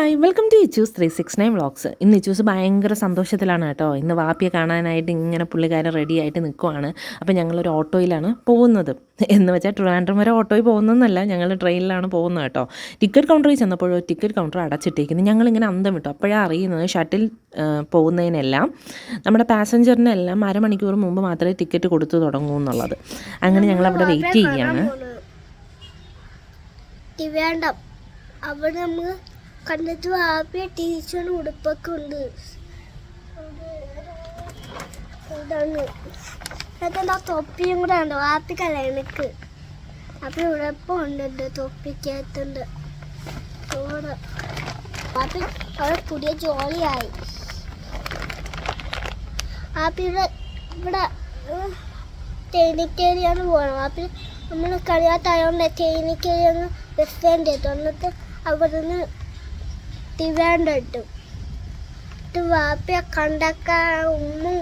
Hi welcome to Ichoos three six nine vlogs ഇന്ന് ഇച്ചൂസ് ഭയങ്കര സന്തോഷത്തിലാണ് കേട്ടോ. ഇന്ന് വാപ്പിയെ കാണാനായിട്ട് ഇങ്ങനെ പുള്ളിക്കാരൻ റെഡി ആയിട്ട് നിൽക്കുവാണ് അപ്പോൾ ഞങ്ങളൊരു ഓട്ടോയിലാണ് പോകുന്നത്. എന്ന് വെച്ചാൽ ട്രിവാൻഡ്രം വരെ ഓട്ടോയിൽ പോകുന്നതെന്നല്ല ഞങ്ങൾ ട്രെയിനിലാണ് പോകുന്നത് കേട്ടോ. ടിക്കറ്റ് കൗണ്ടറിൽ ചെന്നപ്പോഴോ ടിക്കറ്റ് കൗണ്ടർ അടച്ചിട്ടേക്കുന്നു ഞങ്ങളിങ്ങനെ അന്തം വിട്ടു. അപ്പോഴാണ് അറിയുന്നത് ഷട്ടിൽ പോകുന്നതിനെല്ലാം നമ്മുടെ പാസഞ്ചറിനെല്ലാം അരമണിക്കൂർ മുമ്പ് മാത്രമേ ടിക്കറ്റ് കൊടുത്തു തുടങ്ങൂ എന്നുള്ളത്. അങ്ങനെ ഞങ്ങൾ അവിടെ വെയിറ്റ് ചെയ്യുകയാണ്. അവിടെ നമുക്ക് കണ്ടിട്ട് ഹാപ്പി ടീച്ചർ ഉടുപ്പൊക്കെ ഉണ്ട്. ഇതാണ്. അതെന്താ തൊപ്പിയും കൂടെ ഉണ്ട് വാപ്പിക്കല്ല എനിക്ക്. ആപ്പി ഉടുപ്പുണ്ട് ഉണ്ട്. തൊപ്പിക്കകത്തുണ്ട്. ചോറ്. വാപ്പി അവിടെ പുതിയ ജോലിയായി. ആപ്പി ഇവിടെ ഇവിടെ തേനിക്കേരിയാണ് പോകണം ഹാപ്പി നമ്മൾ കഴിയാത്തായതുകൊണ്ട് തേനിക്കേരിയാണ് ബസ് സ്റ്റാൻഡ് എത്തും അവിടെ നിന്ന് എന്നിട്ട് വാപ്പിയെ കണ്ടൊക്കെ ഉമ്മും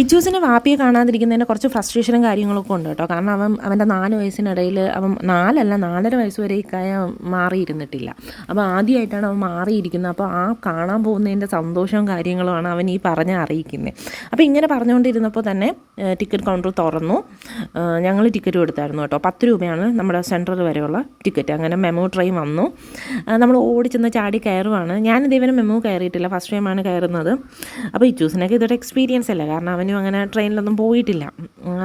ഇജൂസിന് വാപ്പിയെ കാണാതിരിക്കുന്നതിന് കുറച്ച് ഫ്രസ്ട്രേഷനും കാര്യങ്ങളൊക്കെ ഉണ്ട് കേട്ടോ. കാരണം അവൻ അവന്റെ നാല് വയസ്സിനിടയിൽ അവൻ നാലല്ല നാലര വയസ്സ് വരെ ഇക്കായ മാറിയിരുന്നിട്ടില്ല. അപ്പോൾ ആദ്യമായിട്ടാണ് അവൻ മാറിയിരിക്കുന്നത്. അപ്പോൾ ആ കാണാൻ പോകുന്നതിന്റെ സന്തോഷവും കാര്യങ്ങളുമാണ് അവൻ ഈ പറഞ്ഞ് അറിയിക്കുന്നത് അപ്പോൾ ഇങ്ങനെ പറഞ്ഞുകൊണ്ടിരുന്നപ്പോൾ തന്നെ ടിക്കറ്റ് കൗണ്ടർ തുറന്നു. ഞങ്ങൾ ടിക്കറ്റ് കൊടുത്തായിരുന്നു കേട്ടോ. പത്ത് രൂപയാണ് നമ്മുടെ സെൻട്രൽ വരെയുള്ള ടിക്കറ്റ്. അങ്ങനെ മെമോ ട്രെയിൻ വന്നു. നമ്മൾ ഓടിച്ചെന്ന് ചാടി കയറുവാണ്. ഞാൻ ഇതേവരെ മെമോ കയറിയിട്ടില്ല ഫസ്റ്റ് ടൈമാണ് കയറുന്നത്. അപ്പോൾ ഇച്ചൂസിനൊക്കെ ഇതൊരു എക്സ്പീരിയൻസ് അല്ല? കാരണം അവനും അങ്ങനെ ട്രെയിനിലൊന്നും പോയിട്ടില്ല.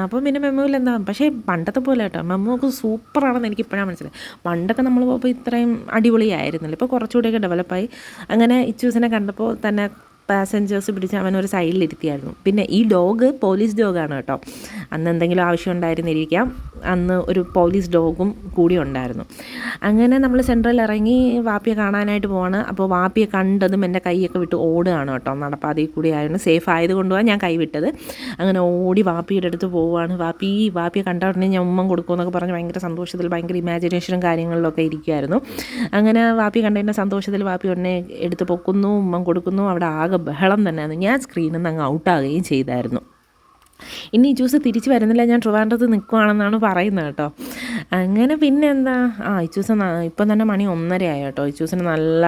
അപ്പോൾ പിന്നെ മെമ്മുവിൽ എന്താ പക്ഷേ പണ്ടത്തെ പോലെ കേട്ടോ മെമ്മോ സൂപ്പറാണെന്ന് എനിക്ക് ഇപ്പോഴാണ് മനസ്സിലായി പണ്ടൊക്കെ നമ്മൾ പോകുമ്പോൾ ഇത്രയും അടിപൊളിയായിരുന്നില്ല. ഇപ്പോൾ കുറച്ചുകൂടിയൊക്കെ ഡെവലപ്പായി. അങ്ങനെ ഇച്ചൂസിനെ കണ്ടപ്പോൾ തന്നെ പാസഞ്ചേഴ്സ് പിടിച്ച് അവൻ ഒരു സൈഡിലിരുത്തിയായിരുന്നു പിന്നെ ഈ ഡോഗ് പോലീസ് ഡോഗാണ് കേട്ടോ. അന്ന് എന്തെങ്കിലും ആവശ്യം ഉണ്ടായിരുന്നിരിക്കാം. അന്ന് ഒരു പോലീസ് ഡോഗും കൂടി ഉണ്ടായിരുന്നു. അങ്ങനെ നമ്മൾ സെൻട്രൽ ഇറങ്ങി വാപ്പിയെ കാണാനായിട്ട് പോവാണ്. അപ്പോൾ വാപ്പിയെ കണ്ടതും എന്റെ കൈയൊക്കെ വിട്ട് ഓടുകയാണ് കേട്ടോ. നടപ്പാതയിൽ കൂടി ആയിരുന്നു. സേഫ് ആയതുകൊണ്ടുമാണ് ഞാൻ കൈവിട്ടത് അങ്ങനെ ഓടി വാപ്പിയുടെ അടുത്ത് പോവുകയാണ്. വാപ്പി വാപ്പിയെ കണ്ട ഉടനെ ഞാൻ ഉമ്മം കൊടുക്കുമെന്നൊക്കെ പറഞ്ഞ് ഭയങ്കര സന്തോഷത്തിൽ ഭയങ്കര ഇമാജിനേഷനും കാര്യങ്ങളിലൊക്കെ ഇരിക്കുമായിരുന്നു അങ്ങനെ വാപ്പി കണ്ടതിന്റെ സന്തോഷത്തിൽ വാപ്പി ഉടനെ എടുത്ത് പൊക്കുന്നു ഉമ്മ കൊടുക്കുന്നു. അവിടെ ആകെ ബഹളം തന്നെയായിരുന്നു. ഞാൻ സ്ക്രീനിൽ നിന്ന് അങ്ങ് ഔട്ടാകുകയും ചെയ്തായിരുന്നു. ഇനി ഈ ജ്യൂസ് തിരിച്ച് വരുന്നില്ല ഞാൻ ട്രിവാൻഡ്രത്ത് നിൽക്കുവാണെന്നാണ് പറയുന്നത് കേട്ടോ. അങ്ങനെ പിന്നെ എന്താ ആ ജ്യൂസ് ഇപ്പം തന്നെ മണി ഒന്നരയായി കേട്ടോ. ഈ ജ്യൂസിന് നല്ല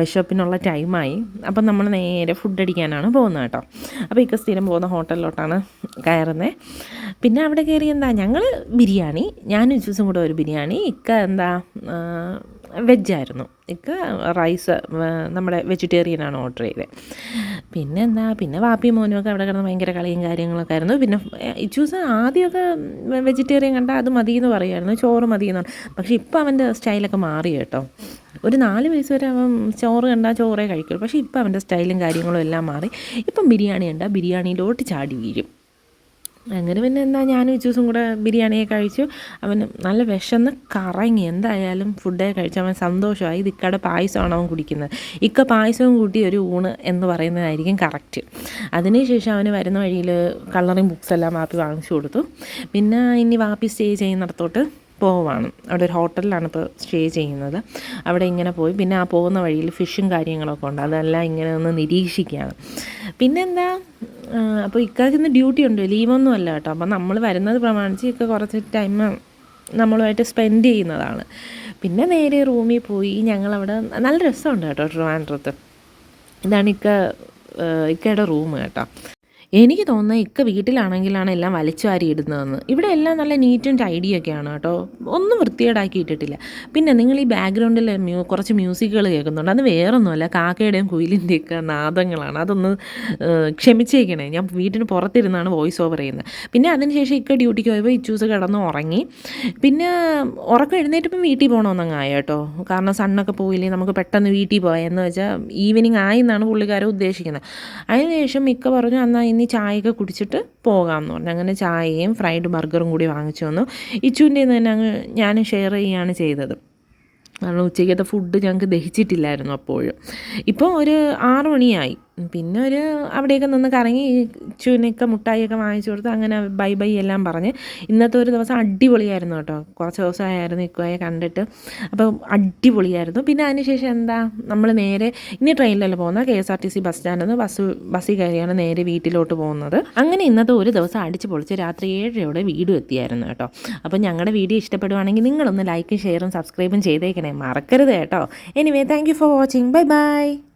വിശപ്പിനുള്ള ടൈമായി. അപ്പം നമ്മൾ നേരെ ഫുഡ് അടിക്കാനാണ് പോകുന്നത് കേട്ടോ. അപ്പോൾ ഇക്ക സ്ഥിരം പോകുന്ന ഹോട്ടലിലോട്ടാണ് കയറുന്നത് പിന്നെ അവിടെ കയറി എന്താ? ഞങ്ങൾ ബിരിയാണി ഞാനും ജ്യൂസും കൂടെ ഒരു ബിരിയാണി ഇക്ക എന്താ വെജായിരുന്നു. ഇക്ക റൈസ് നമ്മുടെ വെജിറ്റേറിയൻ ആണ് ഓർഡർ ചെയ്തത് പിന്നെ എന്താ പിന്നെ വാപ്പി മോനുമൊക്കെ അവിടെ കിടന്ന് ഭയങ്കര കളിയും കാര്യങ്ങളൊക്കെ ആയിരുന്നു. പിന്നെ ഇച്ചൂസ് ആദ്യമൊക്കെ വെജിറ്റേറിയൻ കണ്ടാൽ അത് മതി എന്ന് പറയുമായിരുന്നു. ചോറ് മതി എന്ന് പക്ഷേ ഇപ്പോൾ അവന്റെ സ്റ്റൈലൊക്കെ മാറി കേട്ടോ. ഒരു നാല് വയസ്സ് വരെ അവൻ ചോറ് കണ്ടാൽ ചോറേ കഴിക്കുള്ളൂ. പക്ഷേ ഇപ്പോൾ അവന്റെ സ്റ്റൈലും കാര്യങ്ങളും എല്ലാം മാറി. ഇപ്പം ബിരിയാണി കണ്ടാൽ ബിരിയാണിയിലോട്ട് ചാടി വീഴും. അങ്ങനെ പിന്നെ എന്താ ഞാനും ഇച്ചൂസും കൂടെ ബിരിയാണിയെ കഴിച്ചു. അവൻ നല്ല വിശന്ന് കറങ്ങി. എന്തായാലും ഫുഡേ കഴിച്ചു അവൻ സന്തോഷമായി. ഇത് പായസമാണ് അവൻ കുടിക്കുന്നത്. ഇക്ക പായസവും കൂട്ടി ഒരു ഊണ് എന്ന് പറയുന്നതായിരിക്കും കറക്റ്റ് അതിനുശേഷം അവന് വരുന്ന വഴിയിൽ കളറിങ് ബുക്സ് എല്ലാം വാപ്പി വാങ്ങിച്ചു കൊടുത്തു. പിന്നെ ഇനി വാപ്പി സ്റ്റേ ചെയ്യുന്നിടത്തോട്ട് പോവാണ്. അവിടെ ഒരു ഹോട്ടലിലാണ് ഇപ്പോൾ സ്റ്റേ ചെയ്യുന്നത്. അവിടെ ഇങ്ങനെ പോയി. പിന്നെ ആ പോകുന്ന വഴിയിൽ ഫിഷും കാര്യങ്ങളൊക്കെ ഉണ്ട്. അതെല്ലാം ഇങ്ങനെ ഒന്ന് നിരീക്ഷിക്കുകയാണ്. പിന്നെന്താ അപ്പോൾ ഇക്കാക്ക് ഇന്ന് ഡ്യൂട്ടി ഉണ്ട്. ലീവൊന്നും അല്ല കേട്ടോ. അപ്പോൾ നമ്മൾ വരുന്നത് പ്രമാണിച്ച് ഇക്ക കുറച്ച് ടൈം നമ്മളുമായിട്ട് സ്പെൻഡ് ചെയ്യുന്നതാണ്. പിന്നെ നേരെ റൂമിൽ പോയി ഞങ്ങളവിടെ നല്ല രസമുണ്ട് കേട്ടോ ട്രിവാൻഡ്രത്ത്. ഇതാണ് ഇക്ക ഇക്കയുടെ റൂം കേട്ടോ. എനിക്ക് തോന്നുന്നത് ഇക്ക വീട്ടിലാണെങ്കിലാണ് എല്ലാം വലിച്ചു വാരി ഇടുന്നതെന്ന്. ഇവിടെ എല്ലാം നല്ല നീറ്റും ടൈഡിയൊക്കെയാണ് കേട്ടോ. ഒന്നും വൃത്തികേടാക്കി ഇട്ടിട്ടില്ല. പിന്നെ നിങ്ങൾ ഈ ബാക്ക്ഗ്രൗണ്ടിൽ മ്യൂ കുറച്ച് മ്യൂസിക്കുകൾ കേൾക്കുന്നുണ്ട്. അത് വേറൊന്നുമല്ല കാക്കയുടെയും കുയിലിന്റെയൊക്കെ നാദങ്ങളാണ്. അതൊന്ന് ക്ഷമിച്ചേക്കണേ. ഞാൻ വീട്ടിന് പുറത്തിരുന്നാണ് വോയിസ് ഓവർ ചെയ്യുന്നത്. പിന്നെ അതിനുശേഷം ഇക്ക ഡ്യൂട്ടിക്ക് പോയപ്പോൾ ഇച്ചൂസ് കിടന്ന് ഉറങ്ങി. പിന്നെ ഉറക്കം എഴുന്നേറ്റപ്പം വീട്ടിൽ പോകണമെന്നങ്ങ് ആയ കേട്ടോ. കാരണം സണ്ണൊക്കെ പോയില്ലേ നമുക്ക് പെട്ടെന്ന് വീട്ടിൽ പോയെന്ന് വെച്ചാൽ ഈവനിങ് ആയി എന്നാണ് പുള്ളിക്കാരെ ഉദ്ദേശിക്കുന്നത്. അതിനുശേഷം മിക്ക പറഞ്ഞു എന്നാൽ ഇനി ചായയൊക്കെ കുടിച്ചിട്ട് പോകാം എന്ന് പറഞ്ഞു. അങ്ങനെ ചായയും ഫ്രൈഡ് ബർഗറും കൂടി വാങ്ങിച്ചു വന്നു ഇച്ചുവിന്റെ തന്നെ അങ്ങ് ഞാൻ ഷെയർ ചെയ്യുകയാണ് ചെയ്തത്. കാരണം ഉച്ചയ്ക്കത്തെ ഫുഡ് ഞങ്ങൾക്ക് ദഹിച്ചിട്ടില്ലായിരുന്നു അപ്പോഴും. ഇപ്പോൾ ഒരു ആറ് മണിയായി. പിന്നെ ഒരു അവിടെയൊക്കെ നിന്ന് കറങ്ങി ചൂനൊക്കെ മുട്ടായിയൊക്കെ വാങ്ങിച്ചു കൊടുത്ത് അങ്ങനെ ബൈ ബൈ എല്ലാം പറഞ്ഞ് ഇന്നത്തെ ഒരു ദിവസം അടിപൊളിയായിരുന്നു കേട്ടോ. കുറച്ച് ദിവസമായിരുന്നു ഇക്കോയെ കണ്ടിട്ട്. അപ്പോൾ അടിപൊളിയായിരുന്നു. പിന്നെ അതിനുശേഷം എന്താ? നമ്മൾ നേരെ ഇനി ട്രെയിനിലല്ല പോകുന്നത്. K S R T C bus സ്റ്റാൻഡിൽ നിന്ന് ബസ് ബസ്സിൽ കയറിയാണ് നേരെ വീട്ടിലോട്ട് പോകുന്നത്. അങ്ങനെ ഇന്നത്തെ ഒരു ദിവസം അടിച്ച് പൊളിച്ച് രാത്രി ഏഴരയോടെ വീട് എത്തിയായിരുന്നു കേട്ടോ. അപ്പോൾ ഞങ്ങളുടെ വീഡിയോ ഇഷ്ടപ്പെടുവാണെങ്കിൽ നിങ്ങളൊന്ന് ലൈക്കും ഷെയറും സബ്സ്ക്രൈബും ചെയ്തേക്കണേ. മറക്കരുത് കേട്ടോ. Anyway thank for watching bye bye